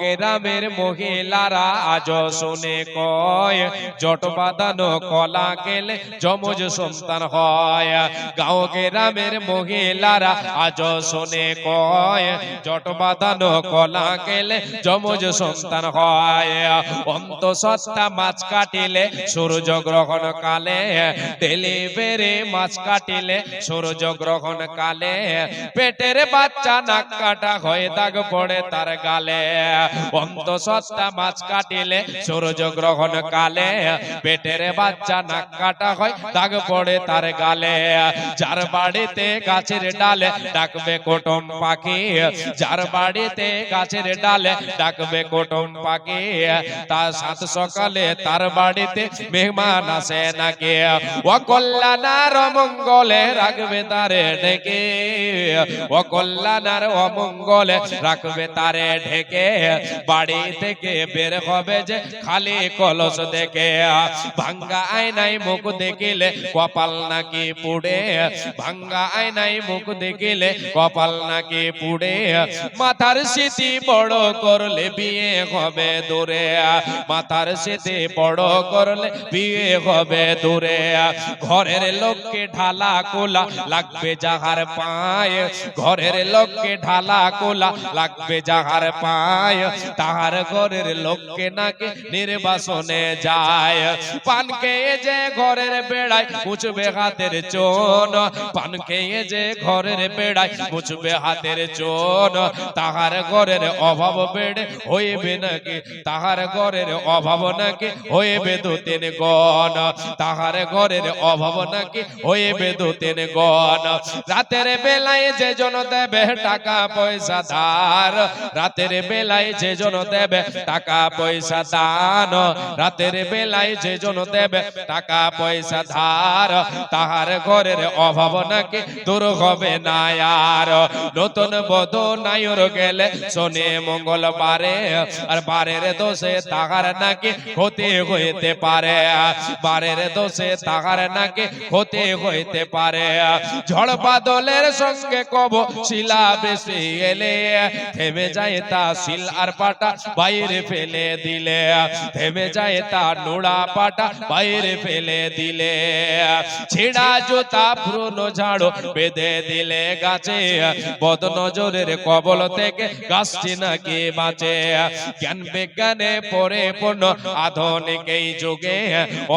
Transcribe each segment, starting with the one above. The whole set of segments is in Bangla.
গ্রামের মহিলারা আজ শুনে কয়, জট বাঁধানো কলা গেলে যমজ সন্তান হয়। গাঁও গ্রামের মহিলারা আজ শুনে কয়, জট বাঁধানো কলা গেলে যমজ সন্তান হয়। অন্ত সত্তা মাছ কাটিলে সূর্য গ্রহণ কালে বেড়ে মাছ কাটিলে সূর্য গ্রহণ কালে, পেটের বাচ্চা নাক কাটা হয়ে, দাগ পড়ে তার গালে। অন্ত সত্তা মাছ কাটিলে সূর্য গ্রহণ কালে পেটের বাচ্চা নাক কাটা হয়, দাগ পড়ে তার গালে। যার বাড়িতে গাছের ডালে ডাকবে কোটম পাখি, যার বাড়িতে গাছের ডালে ডাকবে কোটম পাখি, তার সাত সকালে তার বাড়িতে মেহমান আসে নাকি? ও কল্যাণার মঙ্গলে রাখবে তারে ডেকে ও কল্যাণার অমঙ্গলে রাখবে তারে ঢেকে। বাড়ি থেকে বের হবে যে খালি কলস দেখে। ভাঙ্গা আয়নাই মুখ দেখিলে কপাল নাকি পুড়ে। ভাঙ্গা আয়নাই মুখ দেখিলে কপাল নাকি পুড়ে। মাথার স্মৃতি বড় করলে বিয়ে হবে দূরে। মাথার স্মৃতি বড় করলে বিয়ে হবে দূরে। ঘরের লোককে ঢালা কোলা লাগবে যাহার পায়। ঘরের লোককে ঢালা কোলা লাগবে যাহার পায়। তাহার ঘরের লোককে নাকি নির্বাসনে যায়। পান খেয়ে যে ঘরের বেড়ায় মুছবে হাতের চোন। পান খেয়ে যে ঘরের বেড়ায় মুছবে হাতের চোন। তাহার ঘরের অভাব বেড়ে হইবে নাকি? তাহার ঘরের অভাব নাকি হইবে দু তিন গণ? তাহার ঘরের অভাব নাকি হইবে দু তিন গণ? রাতের বেলায় যে জন দেবে টাকা পয়সা ধার, রাতের বেলায় যে জন দেবে, টাকা পয়সা দান। রাতের বেলায় যে জন দেবে, টাকা পয়সা ধার। তাহার ঘরের অভাব নাকি দূর হবে না আর। নতুন বধ নাইর গেলে শনি মঙ্গলবারে, আর বারের দোষে তাহার নাকি ক্ষতি হইতে পারে। বারের দোষে তাহার নাকি ক্ষতি হইতে পারে। ঝড় বাদলের সঙ্গে কব, শিলা বেশি এলে থেমে যায় তা শিল আর পাটা বাইরে ফেলে দিলে, থেমে যায় তা নোড়া পাটা বাইরে ফেলে দিলে। ছিড়া জুতা পুরনো ঝাড়ো বেঁধে দিলে গাছে বদ নজরের কবল থেকে গাছটি নাকি বাঁচে। জ্ঞান বিজ্ঞানে পরে পূর্ণ আধুনিক এই যুগে,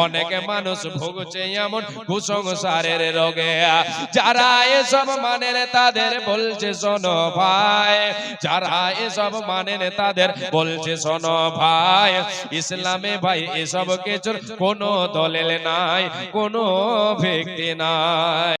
অনেক মানুষ ভুগছে এমন কুসংসারের রোগে। যারা এসব মানেন তাদের বলছে, শোনো ভাই, যারা এসব মানেন তাদের বলছে শোনো ভাই ইসলামে ভাই এসব কিছুর কোনো দলেল নাই কোনো ব্যক্তি নাই।